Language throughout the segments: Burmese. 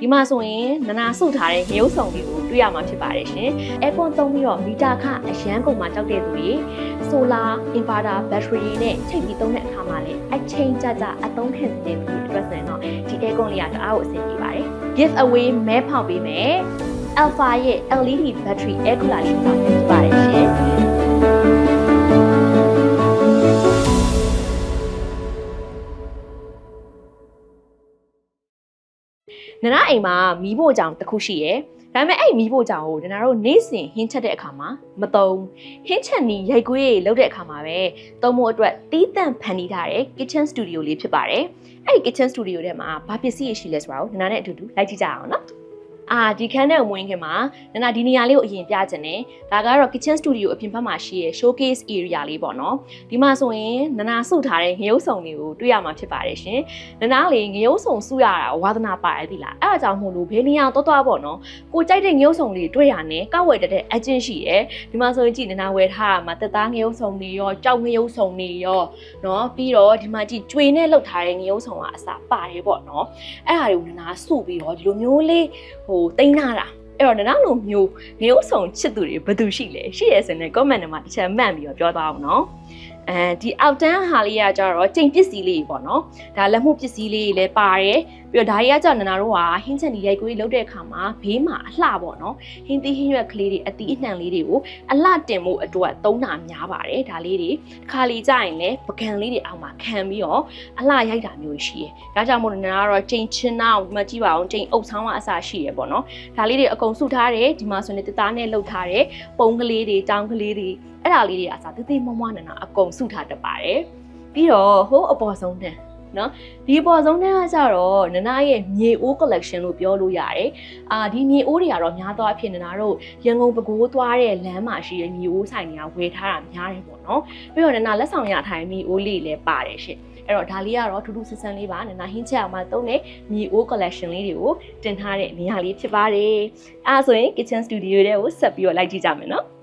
ဒီမှာဆိုရင်နနာစုထားတဲ့ငရုတ်ဆောင်လေးကိုတွေ့ရမှာဖြစ်ပါတယ်ရှင်။ aircon သုံးပြီးတော့မီတာခအရန်ကုန်မှာကြောက်တဲ့သူတွေ solar inverter battery နဲ့ချိန်ပြီးသုံးတဲ့အခါမှာလည်းအချိန်ကြကြအသုံးခံတဲ့သူတွေအတွက်ဆိုရင်တော့ဒီ aircon လေးကတအားကိုအဆင်ပြေပါတယ်။ give away မဲဖောက်ပေးမယ်။ Alpha ရဲ့ LED battery air cooler လေးတောင်းဖြစ်ပါတယ်ရှင်။ နနအိမ်မှာမီးဖို့ကြောင်တစ်ခုရှိရယ်ဒါပေမဲ့အဲ့မီးဖို့ကြောင်ကိုနနာတို့နေ့စဉ်ဟင်းချက်တဲ့အခါမှာမတုံးဟင်းချက်နီးရိုက်ကွေးတွေလုပ်တဲ့အခါမှာပဲသုံးဖို့အတွက်တီးတန့်ဖန်တီးထားတဲ့ kitchen studio လေးဖြစ်ပါတယ်အဲ့ဒီ kitchen studio ထဲမှာဘာပစ္စည်းရရှိလဲဆိုတာကိုနနာနဲ့အတူတူလိုက်ကြည့်ကြအောင်နော် အာဒီခန်းထဲကိုဝင်ခင်မှာနနာဒီနေရာလေးကိုအရင်ပြချင်တယ်ဒါကတော့ kitchen studio အပြင်ဘက်မှာရှိရဲ့ showcase area လေးပေါ့နော်ဒီမှာဆိုရင်နနာစုထားတဲ့ငရုတ်ဆောင်တွေကိုတွေ့ရမှာဖြစ်ပါတယ်ရှင်နနာလေငရုတ်ဆုံစုရတာဝါသနာပါတယ်ဒီလားအဲ့အကြောင်းမို့လို့ဘေးနေရာတော့တော့ပေါ့နော်ကိုကြိုက်တဲ့ငရုတ်ဆုံလေးတွေ့ရနဲ့ကောက်ဝယ်တတ်တဲ့အကျင့်ရှိရယ်ဒီမှာဆိုရင်ကြည့်နနာဝယ်ထားတာမှာတက်သားငရုတ်ဆုံတွေရောကြောက်ငရုတ်ဆုံတွေရောနော်ပြီးတော့ဒီမှာကြည့်ကျွေနဲ့လောက်ထားတဲ့ငရုတ်ဆုံကအစားပါတယ်ပေါ့နော်အဲ့ဟာတွေကိုနနာစုပြီးတော့ဒီလိုမျိုးလေးဟိုတိန်းနာတာအဲ့တော့နနာလိုမျိုးငရုတ်ဆုံချစ်သူတွေဘယ်သူရှိလဲရှိရယ်ဆိုရင် comment ထဲမှာတစ်ချက်မှတ်ပြီးတော့ပြောသွားအောင်နော် အဲဒီအောက်တန်းဟာလေးကကြတော့ချိန်ပစ္စည်းလေးပေါ့နော်ဒါလက်မှုပစ္စည်းလေးတွေလည်းပါတယ်ပြီးတော့ဒါတွေကကြောင့်နနာတို့ကဟင်းချက်ဒီရိုက်ကွေးလုပ်တဲ့အခါမှာဘေးမှာအလှပေါ့နော်ဟင်းသီးဟင်းရွက်ကလေးတွေအသီးအနှံလေးတွေကိုအလှတင်မှုအတွက်သုံးတာများပါတယ်ဒါလေးတွေတစ်ခါလီကြရင်လည်းပကံလေးတွေအောက်မှာခံပြီးတော့အလှရိုက်တာမျိုးရှိတယ်ဒါကြောင့်မို့လို့နနာကတော့ချိန်ချင်းနောက်ဒီမှာကြည့်ပါအောင်ချိန်အုပ်ဆောင်းကအစရှိရပေါ့နော်ဒါလေးတွေအကုန်စုထားတယ်ဒီမှာဆိုရင်တသားနဲ့လှုပ်ထားတယ်ပုံကလေးတွေတောင်းကလေးတွေအဲ့ဒါလေးတွေအစားသေးသေးမွားမွားနနာအကုန်စုထားတတ်ပါတယ်ပြီးတော့ဟိုးအပေါ်ဆုံးတန်းနော်ဒီအပေါ်ဆုံးတန်းကကြတော့နနာရဲ့မြေအိုး collection လို့ပြောလို့ရတယ်။အာဒီမြေအိုးတွေကတော့များသောအားဖြင့်နနာတို့ရန်ကုန်ပဲခူးသွားတဲ့လမ်းမှာရှိတဲ့မြေအိုးဆိုင်တွေကဝယ်ထားတာများတယ်ပေါ့နော်။ပြီးတော့နနာလက်ဆောင်ရထိုင်မြေအိုးလေးလည်းပါတယ်ရှင့်။အဲ့တော့ဒါလေးကတော့ထူးထူးဆန်းဆန်းလေးပါနနာဟင်းချက်အောင်မှသုံးတဲ့မြေအိုး collection လေးတွေကိုတင်ထားတဲ့နေရာလေးဖြစ်ပါတယ်။အဲဒါဆိုရင် kitchen studio တွေကိုဆက်ပြီးတော့လိုက်ကြည့်ကြမယ်နော်။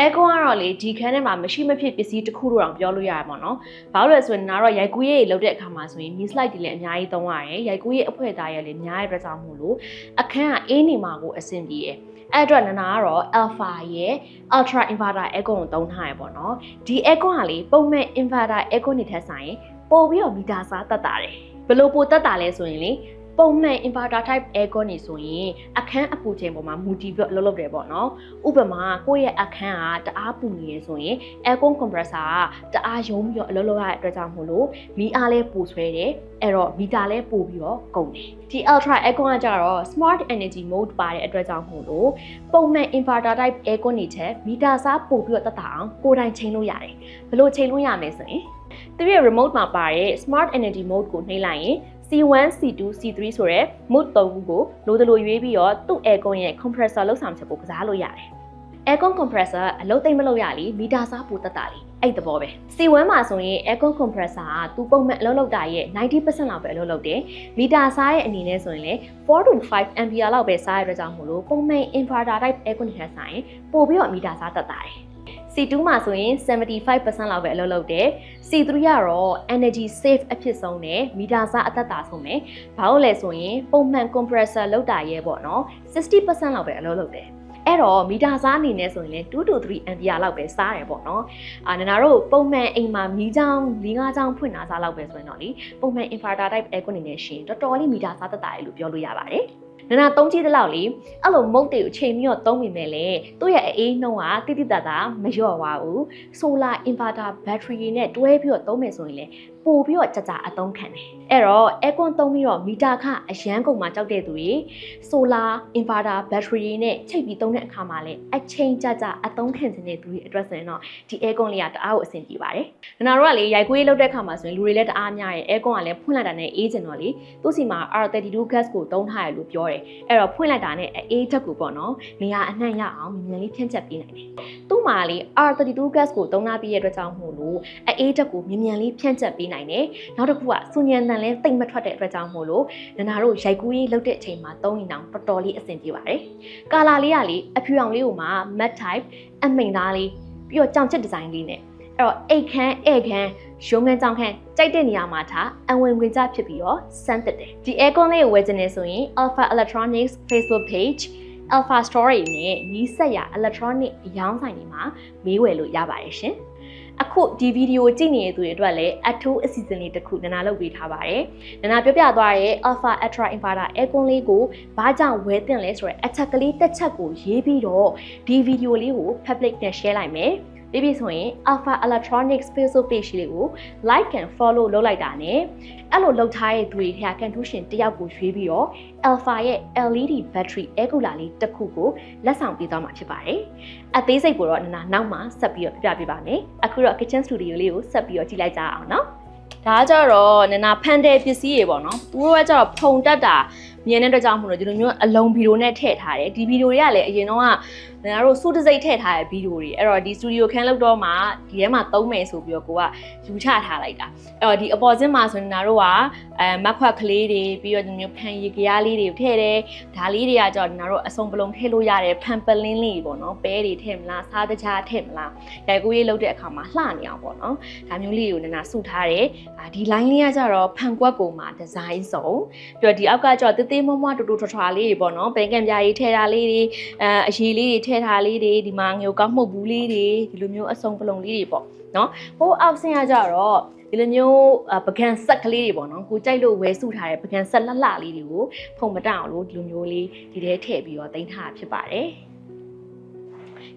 air con ကတော့လေဒီခန်းထဲမှာမရှိမဖြစ်ပစ္စည်းတစ်ခုလို့တောင်ပြောလို့ရရပါတော့။ဘာလို့လဲဆိုရင်နားတော့ရိုက်ကူးရေးလောက်တဲ့အခါမှာဆိုရင် mini slide တွေလည်းအများကြီးသုံးရတယ်။ရိုက်ကူးရေးအဖွဲသားရလည်းများတဲ့အတွက်ကြောင့်မို့လို့အခန်းကအေးနေမှာကိုအဆင်ပြေတယ်။အဲ့အတွက်နနာကတော့ alpha ရဲ့ ultra inverter aircon ကိုသုံးထားရပေါ့နော်။ဒီ aircon ကလေပုံမဲ့ inverter aircon တွေထက်ဆိုင်ပို့ပြီးတော့မီတာစားတက်တာတယ်။ဘယ်လိုပိုတက်တာလဲဆိုရင်လေ ပုံမှန် inverter type aircon နေဆိုရင်အခန်းအပူချိန်ပေါ်မှာမူတည်ပြီးတော့လှုပ်လှုပ်တယ်ပေါ့နော်ဥပမာကိုယ့်ရဲ့အခန်းကတအားပူနေရဆိုရင် aircon compressor ကတအားယုံပြီးတော့အလှုပ်လှုပ်ရတဲ့အတွက်ကြောင့်မို့လို့မီးအားလဲပူဆွဲတယ်အဲ့တော့မီတာလဲပို့ပြီးတော့ကုန်တယ်ဒီ ultra aircon ကကြတော့ smart energy mode ပါတဲ့အတွက်ကြောင့်မို့လို့ပုံမှန် inverter type aircon နေချက်မီတာစားပို့ပြီးတော့တက်တာအောင်ကိုယ်တိုင်ချိန်လို့ရတယ်ဘယ်လိုချိန်လို့ရမလဲဆိုရင်သူရဲ့ remote မှာပါတဲ့ smart energy mode ကိုနှိပ်လိုက်ရင် C1, C2, C3 ဆိုတဲ့ mode 3ခုကိုလိုသလိုရွေးပြီးတော့သူ့ aircon ရဲ့ compressor လောက်ဆောင်ချက်ကိုကစားလို့ရတယ်။ aircon compressor အလုပ်သိမ့်မလုပ်ရလीမီတာစားပူတက်တာလीအဲ့သဘောပဲ C1 မှာဆိုရင် aircon compressor ကသူပုံမှန်အလုပ်လုပ်တာရဲ့90%လောက်ပဲအလုပ်လုပ်တယ်။မီတာစားရဲ့အနေနဲ့ဆိုရင်လည်း4 to 5 ampere လောက်ပဲစားရတဲ့အတွက်ကြောင့်မို့လို့ပုံမှန် inverter type aircon တွေထက်ဆိုင်ပို့ပြီးတော့မီတာစားတက်တာတယ်။ C2 မှာဆိုရင်75%လောက်ပဲအလုပ်လုပ်တယ်။ C3 ကတော့ energy save အဖြစ်ဆုံးနဲ့မီတာစားအသက်တာဆုံးပဲ။ဘာလို့လဲဆိုရင်ပုံမှန် compressor လောက်တာရဲ့ပေါ့နော်60%လောက်ပဲအလုပ်လုပ်တယ်။အဲ့တော့မီတာစားအနေနဲ့ဆိုရင်လည်း2 to 3 ampere လောက်ပဲစားရပေါ့နော်။အာနင်နာတို့ပုံမှန်အိမ်မှာမီးချောင်း၄၅ချောင်းဖွင့်တာစားလောက်ပဲဆိုရင်တော့လေပုံမှန် inverter type aircon အနေနဲ့ရှင်တော်တော်လေးမီတာစားသက်တာရလို့ပြောလို့ရပါတယ်။ နနာသုံးကြည့်တဲ့လောက်လေအဲ့လိုမုတ်တွေကိုချိန်ပြီးတော့သုံးမိမယ်လေသူ့ရဲ့အေးနှုံးကတိတိတတ်တာမလျော့ပါဘူးဆိုလာ inverter battery နဲ့တွဲပြီးတော့သုံးမယ်ဆိုရင်လေ ပို့ပြီးတော့ကြကြအသုံးခံတယ်အဲ့တော့ aircon သုံးပြီးတော့မီတာခအရန်ကုန်မှာကြောက်တဲ့သူတွေ solar inverter battery နဲ့ချိန်ပြီးသုံးတဲ့အခါမှာလေအချိန်ကြကြအသုံးခံတဲ့သူတွေအတွက်ဆိုရင်တော့ဒီ aircon လေးကတအားကိုအဆင်ပြေပါတယ်နနာတို့ကလေရိုက်ကွေးလောက်တဲ့အခါမှာဆိုရင်လူတွေလည်းတအားများတယ် aircon ကလည်းဖွင့်လိုက်တာနဲ့အေးကျင်တော့လေသူ့စီမှာ R32 gas ကိုသုံးထားရလို့ပြောတယ်အဲ့တော့ဖွင့်လိုက်တာနဲ့အေးချက်ကိုပေါ့နော်နေရာအနှံ့ရအောင်မြန်မြန်လေးဖြန့်ချက်ပေးနိုင်တယ်သူ့မှာလေ R32 gas ကိုသုံးထားပြီးရတဲ့အတွက်ကြောင့်မို့လို့အေးချက်ကိုမြန်မြန်လေးဖြန့်ချက်ပေးနိုင်နိုင်တယ်နောက်တစ်ခုကစူညံတန်လဲတိတ်မထွက်တဲ့အတွက်ကြောင့်မို့လို့နနာတို့ရိုက်ကူးရေးလုပ်တဲ့အချိန်မှာသုံးရင်တော့တော်တော်လေးအဆင်ပြေပါတယ်ကာလာလေးကလေအဖြူအောင်လေးကိုမှ matte type အမိန်သားလေးပြီးတော့ကြောင်ချစ်ဒီဇိုင်းလေးနဲ့အဲ့တော့အိတ်ခမ်းဧခမ်းရုံးခမ်းကြောင်ခမ်းကြိုက်တဲ့နေရာမှာထားအဝင်ဝင်ကြဖြစ်ပြီးတော့စမ်းတက်တယ်ဒီ aircon လေးကိုဝယ်ချင်နေဆိုရင် Alpha Electronics Facebook page Alpha Story နဲ့နီးစက်ရ electronic အရောင်းဆိုင်တွေမှာမေးဝယ်လို့ရပါတယ်ရှင် အခုဒီဗီဒီယိုကြည့်နေတဲ့သူတွေအတွက်လည်းအထူးအစီအစဉ်လေးတစ်ခုနနာလုပ်ပေးထားပါတယ်။နနာပြောပြသွားတဲ့ Alpha Ultra Inverter Aircon လေးကိုဘာကြောင့်ဝယ်သင့်လဲဆိုတော့အချက်ကလေးတစ်ချက်ကိုရေးပြီးတော့ဒီဗီဒီယိုလေးကို public နဲ့ share လိုက်မယ်။ ပြီးပြီဆိုရင် Alpha Electronics Facebook page လေးကို like and follow လုပ်လိုက်တာ ਨੇ အဲ့လိုလုပ်ထားတဲ့သူတွေထဲက contribution တယောက်ကိုရွေးပြီးတော့ Alpha ရဲ့ LED battery air cooler လေးတစ်ခုကိုလက်ဆောင်ပေးသွားမှာဖြစ်ပါတယ်။အသေးစိတ်ကိုတော့နနာနောက်မှဆက်ပြီးတော့ပြပြပေးပါမယ်။အခုတော့ kitchen studio လေးကိုဆက်ပြီးတော့ကြည့်လိုက်ကြအောင်နော်။ဒါကကြတော့နနာဖန်တဲ့ပစ္စည်းတွေပေါ့နော်။သူတို့ကကြတော့ဖုံတက်တာမြင်တဲ့အတွက်ကြောင့်မို့လို့ဒီလိုမျိုးအလုံးဗီဒီယိုနဲ့ထည့်ထားတယ်။ဒီဗီဒီယိုတွေကလည်းအရင်တော့က ငါတို့စုတစိတ်ထည့်ထားတဲ့ဗီဒီယိုတွေအဲ့တော့ဒီစတူဒီယိုခန်းလောက်တော့မှဒီထဲမှာသုံးမယ်ဆိုပြီးတော့ကိုကယူချထားလိုက်တာအဲ့တော့ဒီအပေါ်စင်းမှာဆိုရင်ငါတို့ကအဲမက်ခွက်ကလေးတွေပြီးတော့ဒီမျိုးဖန်ရီကရားလေးတွေထည့်တယ်ဒါလေးတွေကကြောင့်ငါတို့အစုံပလုံးထည့်လို့ရတယ်ဖန်ပလင်းလေးပေါ့နော်ပဲတွေထည့်မလားစားတကြားထည့်မလားရိုက်ကူးရေးလုပ်တဲ့အခါမှာလှနေအောင်ပေါ့နော်ဒါမျိုးလေးကိုနနာစုထားတယ်ဒီ line လေးကကြတော့ဖန်ကွက်ကိုမှာဒီဇိုင်းစုံပြီးတော့ဒီအောက်ကကြောတေးသေးမွားမွားတူတူထွားထွားလေးတွေပေါ့နော်ပင်ကံပြားကြီးထည့်တာလေးတွေအဲအရေးလေးတွေထည့်ထားလေးတွေဒီမှာငိုကောက်မှုတ်ဘူးလေးတွေဒီလိုမျိုးအစုံပလုံလေးတွေပေါ့နော်ဟိုအောက်ဆင်းရကြတော့ဒီလိုမျိုးပကံဆက်ကလေးတွေပေါ့နော်ကိုကြိုက်လို့ဝဲစုထားတဲ့ပကံဆက်လှလှလေးတွေကိုဖုံမတအောင်လို့ဒီလိုမျိုးလေးဒီထဲထည့်ပြီးတော့တင်ထားဖြစ်ပါတယ်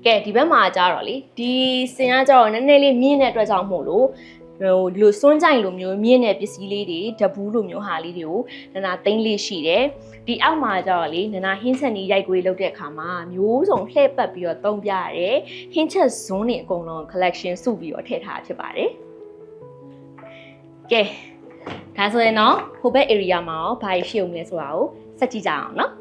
ကဲဒီဘက်မှာကြတော့လေဒီစင်ကကြတော့နည်းနည်းလေးမြင့်တဲ့အတွက်ကြောင့်မို့လို့ ဟိုဒီလိုစွန်းကြိုင်လိုမျိုးမြင့်တဲ့ပစ္စည်းလေးတွေဓဘူးလိုမျိုးဟာလေးတွေကိုနနာသိမ့်လေးရှိတယ်ဒီအောက်မှာကျတော့လေနနာဟင်းဆက်နီးရိုက်ကွေးလုပ်တဲ့အခါမှာမျိုးစုံလှည့်ပတ်ပြီးတော့သုံးပြရတယ်ဟင်းချက်ဇွန်းတွေအကုန်လုံး collection စုပြီးတော့ထည့်ထားဖြစ်ပါတယ်ကဲဒါဆိုရင်တော့ဟိုဘက် area မှာရောဘာရှိအောင်လဲဆိုတာကိုစက်ကြည့်ကြအောင်နော်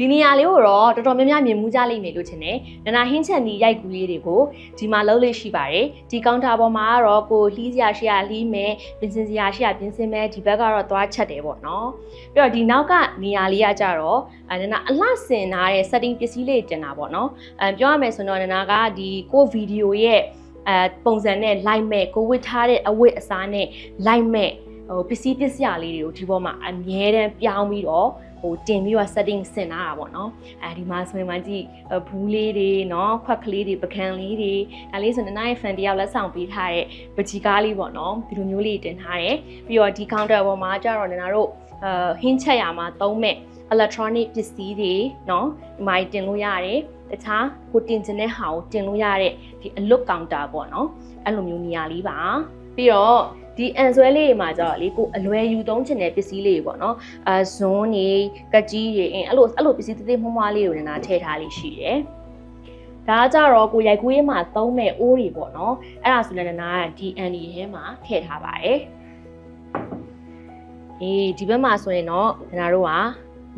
ဒီနေရာလေးကိုတော့တော်တော်များများမြင်မှုကြလိမ့်မယ်လို့ထင်တယ်။နနာဟင်းချက်နီးရိုက်ကူးလေးတွေကိုဒီမှာလုပ်လို့ရှိပါတယ်။ဒီကောင်တာပေါ်မှာကတော့ကိုလှီးစရာရှိရလှီးမယ်၊ပြင်ဆင်စရာရှိရပြင်ဆင်မယ်ဒီဘက်ကတော့သွားချက်တယ်ပေါ့နော်။ပြီးတော့ဒီနောက်ကနေရာလေးကကြတော့အဲနနာအလှဆင်ထားတဲ့ setting ပစ္စည်းလေးတင်တာပေါ့နော်။အဲပြောရမယ်ဆိုတော့နနာကဒီကိုဗီဒီယိုရဲ့အဲပုံစံနဲ့ light မဲ့ကိုဝစ်ထားတဲ့အဝတ်အစားနဲ့ light မဲ့ဟိုပစ္စည်းပစ္စယလေးတွေကိုဒီပေါ်မှာအမြဲတမ်းပြောင်းပြီးတော့ ဟိုတင်ပြီးတော့ setting ဆင်လာတာပေါ့နော်အဲဒီမှာဆိုရင်မှကြည့်ဘူးလေးတွေเนาะခွက်ကလေးတွေပကံလေးတွေဒါလေးဆိုရင်နိုင်ဖန်တယောက်လက်ဆောင်ပေးထားတဲ့ပကြီးကားလေးပေါ့နော်ဒီလိုမျိုးလေးတင်ထားတယ်ပြီးတော့ဒီ counter ပေါ်မှာကျတော့နင်တို့အာဟင်းချက်ရမှာသုံးမဲ့ electronic ပစ္စည်းတွေเนาะဒီမှာတင်လို့ရတယ်တခြားကိုတင်ချင်တဲ့ဟာကိုတင်လို့ရတဲ့ဒီအလွတ်ကောင်တာပေါ့နော်အဲ့လိုမျိုးနေရာလေးပါပြီးတော့ ဒီအန်ဆွဲလေးတွေမှာကျတော့လေကိုအလွယ်ယူသုံးချင်တဲ့ပစ္စည်းလေးတွေပေါ့နော်အဲဇွန်းနေကကြီးတွေအင်းအဲ့လိုအဲ့လိုပစ္စည်းသေးသေးမွှားမွှားလေးတွေနဲ့ထည့်ထားလေးရှိတယ်ဒါကြတော့ကိုရိုက်ကူးရေးမှာသုံးမဲ့အိုးတွေပေါ့နော်အဲ့ဒါဆိုလည်းနာကဒီအန်ဒီထဲမှာထည့်ထားပါတယ်အေးဒီဘက်မှာဆိုရင်တော့နာတို့က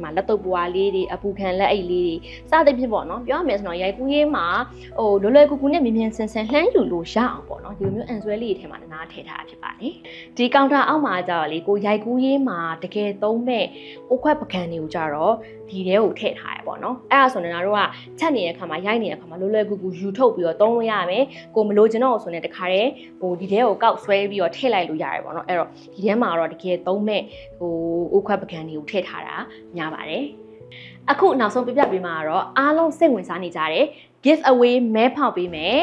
မှာလက်တုပ်ပွားလေးတွေအပူခံလက်အိတ်လေးတွေစသဖြင့်ပေါ့နော်ပြောရမယ်ဆိုတော့ရိုက်ကူးရေးမှာဟိုလွယ်လွယ်ကူကူနဲ့မြင်မြင်ဆန်ဆန်လှမ်းယူလို့ရအောင်ပေါ့နော်ဒီလိုမျိုးအန်ဆွဲလေးတွေထဲမှာနားထည့်ထားဖြစ်ပါတယ်ဒီကောင်တာအောက်မှာကျတော့လေကိုရိုက်ကူးရေးမှာတကယ်သုံးမဲ့အိုးခွက်ပကံတွေကိုကြတော့ဒီထဲကိုထည့်ထားရပေါ့နော်အဲ့ဒါဆိုရင်တို့ကချက်နေတဲ့ခါမှာရိုက်နေတဲ့ခါမှာလွယ်လွယ်ကူကူယူထုတ်ပြီးတော့သုံးလို့ရမယ်ကိုမလို့ကျွန်တော်ဆိုရင်တခါတည်းဟိုဒီထဲကိုကောက်ဆွဲပြီးတော့ထည့်လိုက်လို့ရတယ်ပေါ့နော်အဲ့တော့ဒီထဲမှာတော့တကယ်သုံးမဲ့ဟိုအိုးခွက်ပကံတွေကိုထည့်ထားတာများပါတယ်အခုနောက်ဆုံးပြပြပေးမှာကတော့အားလုံးစိတ်ဝင်စားနေကြတဲ့ give away မဲဖောက်ပေးမယ်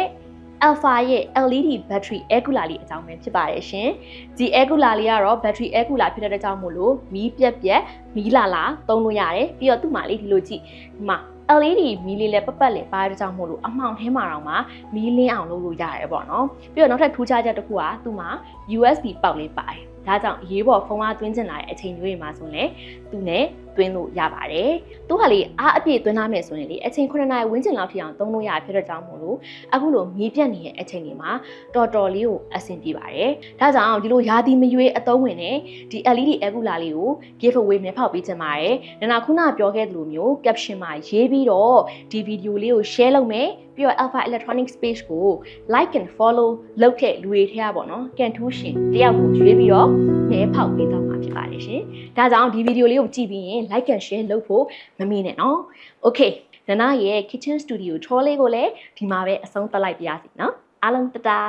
Alpha ရဲ့ LED battery air cooler လေးအကြောင်းပဲဖြစ်ပါတယ်ရှင်။ဒီ air cooler လေးကတော့ battery air cooler ဖြစ်တဲ့ကြောင့်မို့လို့မီးပြက်ပြက်မီးလာလာသုံးလို့ရတယ်။ပြီးတော့သူ့မှာလေးဒီလိုကြည့်ဒီမှာ LED မီးလေးလည်းပတ်ပတ်လေးပါတဲ့ကြောင့်မို့လို့အမှောင်ထဲမှာတော့မှမီးလင်းအောင်လုပ်လို့ရတယ်ပေါ့နော်။ပြီးတော့နောက်ထပ်ထူးခြားချက်တစ်ခုကသူ့မှာ USB ပေါက်လေးပါတယ်။ ဒါကြောင့်ရေးပေါ်ဖုန်းအားသွင်းချင်လာတဲ့အချိန်မျိုးတွေမှာဆိုရင်သူနဲ့သွင်းလို့ရပါတယ်။သူကလေအားအပြည့်သွင်းလာမယ်ဆိုရင်လေအချိန်9နာရီဝန်းကျင်လောက်ထိအောင်သုံးလို့ရဖြစ်တဲ့ကြောင့်မို့လို့အခုလိုမီးပြတ်နေတဲ့အချိန်တွေမှာတော်တော်လေးကိုအဆင်ပြေပါတယ်။ဒါကြောင့်ဒီလိုရာသီမရွေးအသုံးဝင်တဲ့ဒီ LED အကူလာလေးကို give away မြဖောက်ပေးချင်ပါတယ်။နနာခုနပြောခဲ့သလိုမျိုး caption မှာရေးပြီးတော့ဒီဗီဒီယိုလေးကို share လုပ်မယ် ပြီးတော့ Alpha Electronics Page ကို like and follow လုပ်တဲ့လူတွေထဲကပေါ့နော်ကန်ထူးရှင်တယောက်ကိုရွေးပြီးတော့မဲဖောက်ပေးသွားမှာဖြစ်ပါတယ်ရှင်ဒါကြောင့်ဒီဗီဒီယိုလေးကိုကြည့်ပြီးရင် like and share လုပ်ဖို့မမေ့နဲ့နော် okay နနာရဲ့ kitchen studio ချောလေးကိုလည်းဒီမှာပဲအဆုံးသတ်လိုက်ပါရစီနော်အားလုံးတတား